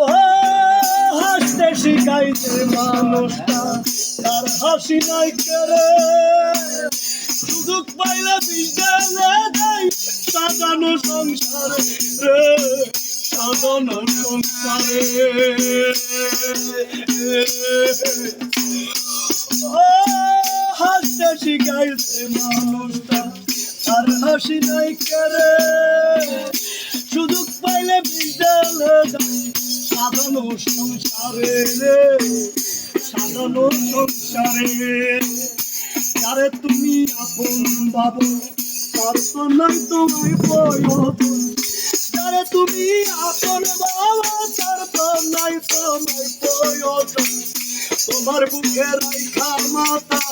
ও হাসতে শিখাইতে মানুষটা, তার হাসি নাই করে সুযোগ পাইলে বিজ্ঞানে দেয় সাজানো সংসারে রে, সাজানো সংসারে। ও হাসতে শিখাইতে মানুষটা আর হাসি নাই করে সুযোগ পাইলে বিদ্যালয় সাধানো সংসারে রে, সাধানো সংসারে যারে তুমি আপন বাবু, তার নাই তোমায় প্রয়োজন। যারে তুমি আপন বাবা, তার নাই তোমায় প্রয়োজন। তোমার বুকে রাইখা মাতা,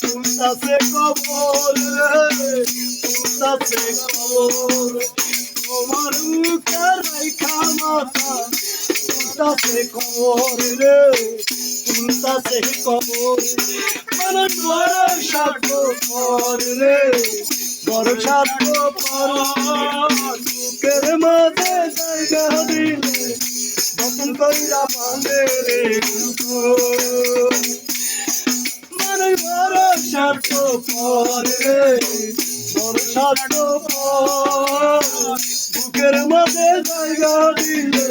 তুলতাছে কবর রে, তুলতাছে কবর। তোমার বুকে রাইখা মাতা তুলতাছে কবর রে তুলতাছে কবর। মানে বড় সাক্ষ পর রে, বড় সাক্ষ পর বুকের মাঝে জায়গা দিলে যখন কইরা পালে রে মানে বড় স্বার্থ পরে বড় স্বার্থ বুকের মাঝে জায়গা দিলে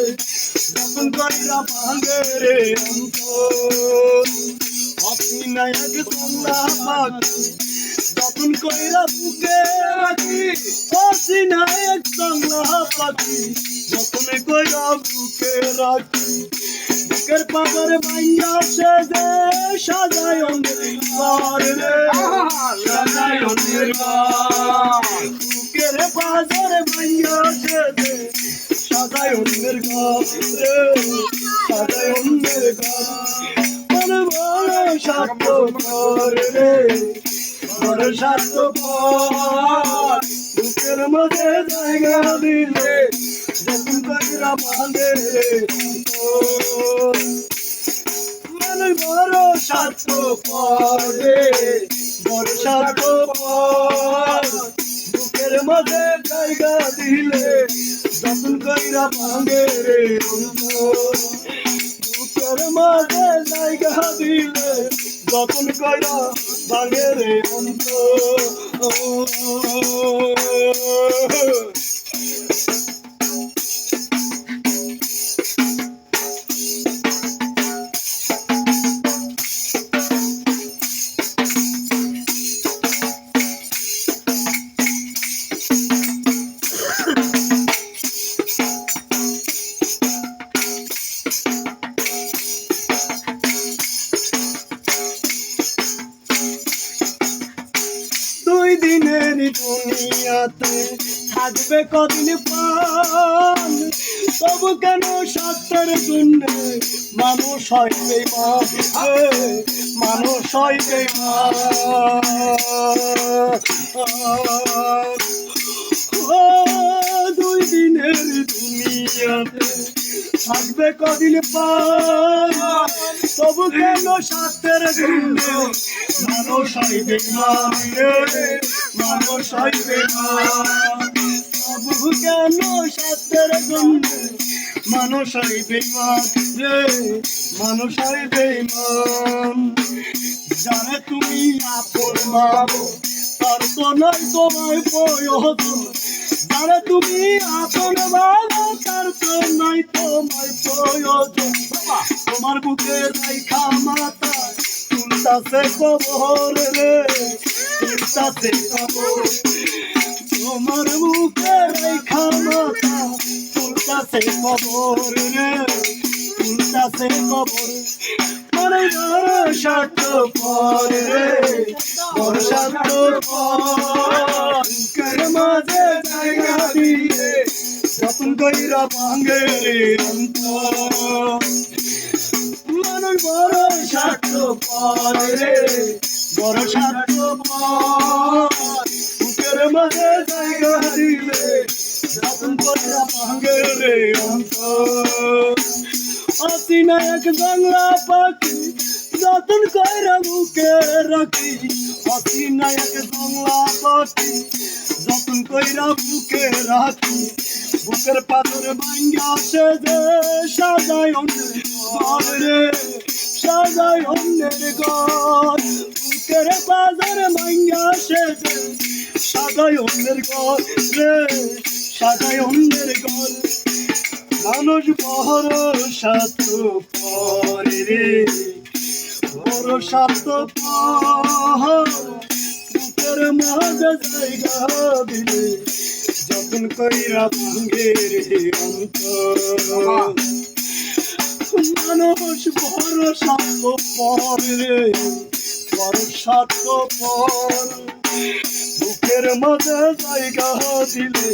কইরা পালে রে অন্তর। অপিনায়ক তোমরা পাখি যখন কইরা বুকে রাখি। অসিনায়ক তোমরা পাখি যখন কইরা বুকে রাখি। বুকের পাগর ভাইয়া সেজে সাজায় রে। সাজায় বুকের পাগর ভাইয়া সেজে সাজায় অন্ধকার রে সাজায় অন্ধকার মন বড় স্বার্থ রে বড় স্বার্থ বুকের মধ্যে জায়গা দিলে যখন কইরা বাঁধে রে মানে বড় স্বার্থ করে বড় স্বার্থ বুকের মধ্যে জায়গা দিলে যখন কইরা বাঁধে রে বুকের মাঝে জায়গা দিলে যখন কইরা ভাঙে রে অন্ত দুনিয়াতে থাকবে কদিন পান তবু কেন সত্যের জন্যে মানুষ হয় বেমান মানুষ হয় বেমান দুই দিনের দুনিয়াতে থাকবে কদিন পান তবু কেন সত্যের জন্যে মানুষ হয় বেমান মানুষ বেমান তবু কেন সত্যের জন্যে মানুষ বেমান রে? মানুষ বেমান জানে তুমি আপন মাবো তার তো নয় তোমায় প্রয়োজন যারা তুমি আপন বাবা তার তো নাই তোমায় প্রয়োজন তোমার বুকে রাইখা মাতা তুলতাছে কবর রে। কবর তোমার বুকে রাইখা মাতা তুলতাছে কবর রে তুলতাছে কবর। মনে বড় স্বার্থ পর রে বড় স্বার্থ পর মাঝে জায়গা দিয়ে যতন কইরা ভাঙে অন্তর মানুষ বড় স্বার্থ পরে রে বড় বুকের মাঝে জায়গা দিলে যতন কইরা ভাঙে রে অন্তর অসিনা এক বাংলা পাখি যতন কইরা বুকে রাখি অসিনা এক বাংলা পাখি যতন কইরা বুকে রাখি বুকের পাথর ভাঙ্গা সে যে সাজায় অন্যের ঘর রে সাজাই অন্যের ঘর বুকের বাজারে মাইয়া সেজে সাজাই অন্যের ঘর রে সাজাই অন্যের ঘর মানুষ বড় সাত পরে রে বড় সাত পর বুকের মাঝে জায়গা দিলে যতন কইরা ভাঙ্গে রে অন্তর মানুষ বড় সাত পরে রে সাত বুকের মাঝে জায়গা দিলে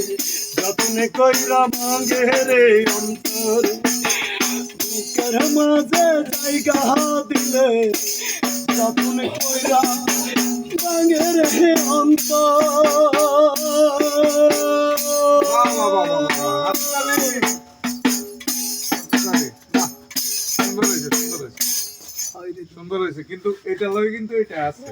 যতনে কইরা ভাঙ্গে রে অন্তর। বুকের মাঝে জায়গা দিলে যতনে কইরা ভাঙ্গে রে। অন্তর। হয়েছে কিন্তু এটা লয় কিন্তু এটা আছে।